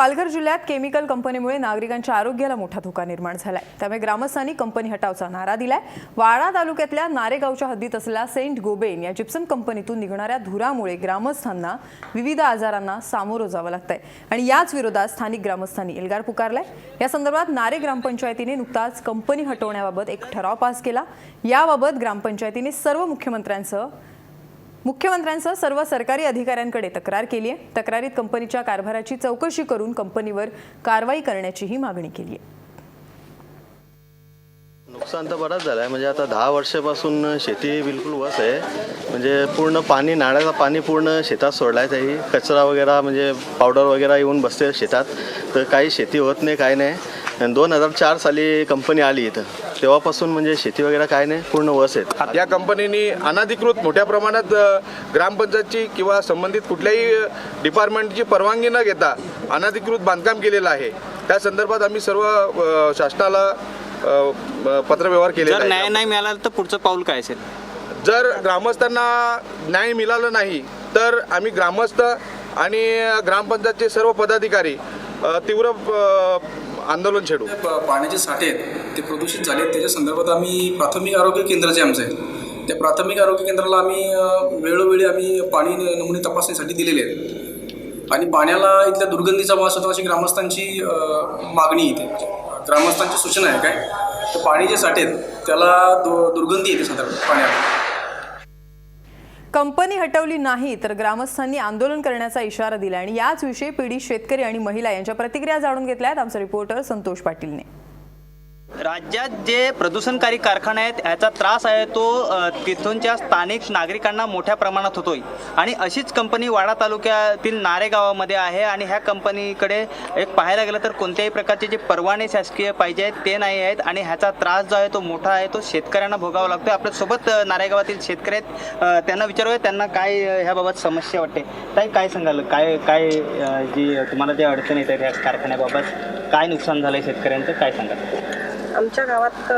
पालघर जिल्ह्यात केमिकल कंपनीमुळे नागरिकांच्या आरोग्याला मोठा धोका निर्माण झालाय. त्यामुळे ग्रामस्थांनी कंपनी हटावचा नारा दिलाय. वाडा तालुक्यातल्या नारेगावच्या हद्दीत असलेल्या सेंट गोबेन या जिप्सम कंपनीतून निघणाऱ्या धुरामुळे ग्रामस्थांना विविध आजारांना सामोरं जावं लागतंय. आणि याच विरोधात स्थानिक ग्रामस्थांनी एल्गार पुकारलाय. या संदर्भात नारे ग्रामपंचायतीने नुकताच कंपनी हटवण्याबाबत एक ठराव पास केला. याबाबत ग्रामपंचायतीने सर्व मुख्यमंत्र्यांसह मुख्यमंत्र्यांसह सर्व सरकारी अधिकाऱ्यांकडे तक्रार केली आहे. तक्रारीत कंपनीच्या कारभाराची चौकशी करून कंपनीवर कारवाई करण्याचीही मागणी केली आहे. नुकसान तर बराच झालं आहे म्हणजे आता दहा वर्षापासून शेती बिलकुल वस आहे. म्हणजे पूर्ण पाणी नाळ्याचा पाणी पूर्ण शेतात सोडला आहे त्याही कचरा वगैरे म्हणजे पावडर वगैरे येऊन बसते शेतात. तर काही शेती होत नाही काय नाही. दोन हजार चार साली कंपनी आली इथं. तेव्हापासून म्हणजे शेती वगैरे काय नाही पूर्ण वस आहेत. या कंपनीने अनधिकृत मोठ्या प्रमाणात ग्रामपंचायतची किंवा संबंधित कुठल्याही डिपार्टमेंटची परवानगी न घेता अनधिकृत बांधकाम केलेलं आहे. त्या संदर्भात आम्ही सर्व शासनाला पत्रव्यवहार केलेला जर न्याय नाही मिळाला तर पुढचं पाऊल काय असेल? जर ग्रामस्थांना न्याय मिळाला नाही तर आम्ही ग्रामस्थ आणि ग्रामपंचायतचे सर्व पदाधिकारी तीव्र आंदोलन छेडू. पाण्याचे साठे आहेत ते प्रदूषित झाले आहेत. त्याच्या संदर्भात आम्ही प्राथमिक आरोग्य केंद्र जे आमचं आहे त्या प्राथमिक आरोग्य केंद्राला आम्ही वेळोवेळी आम्ही पाणी नमुने तपासणीसाठी दिलेले आहेत. आणि पाण्याला इथल्या दुर्गंधीचा वास होता अशी ग्रामस्थांची मागणी इथे. म्हणजे ग्रामस्थांची सूचना आहे काय? तर पाणी जे साठे आहेत त्याला दु दुर्गंधी येते साधारण पाण्याला कंपनी हटवली नाही तर ग्रामस्थांनी आंदोलन करण्याचा इशारा दिला आणि याच विषयी पीडित शेतकरी आणि महिला यांच्या प्रतिक्रिया जाणून घेतल्यात आमचा रिपोर्टर संतोष पाटीलने. राज्यात जे प्रदूषणकारी कारखाने आहेत याचा त्रास आहे तो तिथूनच्या स्थानिक नागरिकांना मोठ्या प्रमाणात होतोय. आणि अशीच कंपनी वाडा तालुक्यातील नारेगावामध्ये आहे आणि ह्या कंपनीकडे एक पाहायला गेलं तर कोणत्याही प्रकारचे जे परवाने शासकीय पाहिजे आहेत ते नाही आहेत आणि ह्याचा त्रास जो आहे तो मोठा आहे तो शेतकऱ्यांना भोगावा लागतो आपल्यासोबत नारेगावातील शेतकरी आहेत. त्यांना विचारूया त्यांना काय ह्याबाबत समस्या वाटते. ताई काय सांगाल? काय काय जी तुम्हाला जे अडचण येत आहेत ह्या कारखान्याबाबत काय नुकसान झालं आहे शेतकऱ्यांचं? काय सांगाल? आमच्या गावात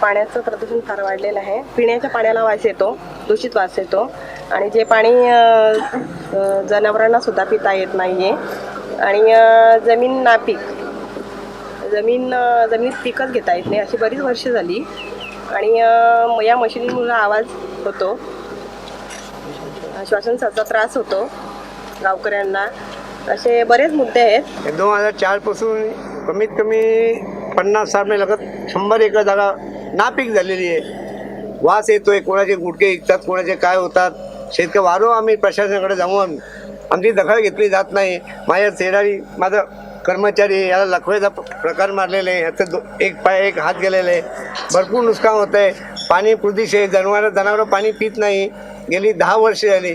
पाण्याचं प्रदूषण फार वाढलेलं आहे. पिण्याच्या पाण्याला वास येतो दूषित वास येतो. आणि जे पाणी जनावरांना सुद्धा पिता येत नाही आहे आणि जमीन नापीक जमीन जमीन जमिनीत पिकच घेता येत नाही. अशी बरीच वर्ष झाली. आणि या मशिनीमुळं आवाज होतो. श्वासनसाचा त्रास होतो गावकऱ्यांना. असे बरेच मुद्दे आहेत. दोन हजार चारपासून कमीत कमी पन्नास साठ नाही लगत शंभर एकर जागा नापीक झालेली आहे. वास येतोय कोणाचे गुटके विकतात कोणाचे काय होतात. शेतकरी वारो आम्ही प्रशासनाकडे जाऊन आमची दखल घेतली जात नाही. माझ्या शेजारी माझा कर्मचारी याला लखवेचा प्रकार मारलेले आहे. ह्याचं दो एक पाय एक हात गेलेले आहे. भरपूर नुकसान होतं आहे पाणी प्रदूषित आहे जनावरं जनावरं पाणी पित नाही. गेली दहा वर्ष झाली.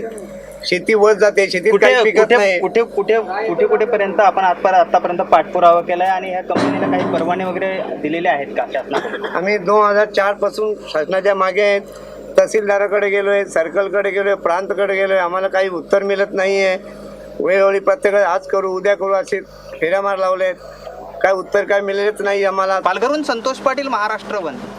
शेती वर जाते शेतीत कुठे कुठे नाही. कुठे कुठे कुठे कुठेपर्यंत आपण आजपर आतापर्यंत पाठपुरावा केलाय आणि ह्या कंपनीला काही परवाने वगैरे दिलेले आहेत का शासनाकडून? आम्ही दोन हजार चारपासून शासनाच्या मागे आहेत. तहसीलदाराकडे गेलो आहे सर्कलकडे गेलो आहे प्रांतकडे गेलो आहे. आम्हाला काही उत्तर मिळत नाही आहे वेळोवेळी प्रत्येक आज करू उद्या करू असे फेऱ्या मार लावले आहेत काय उत्तर काय मिळेलच नाही आम्हाला. पालघरहून संतोष पाटील महाराष्ट्र वन.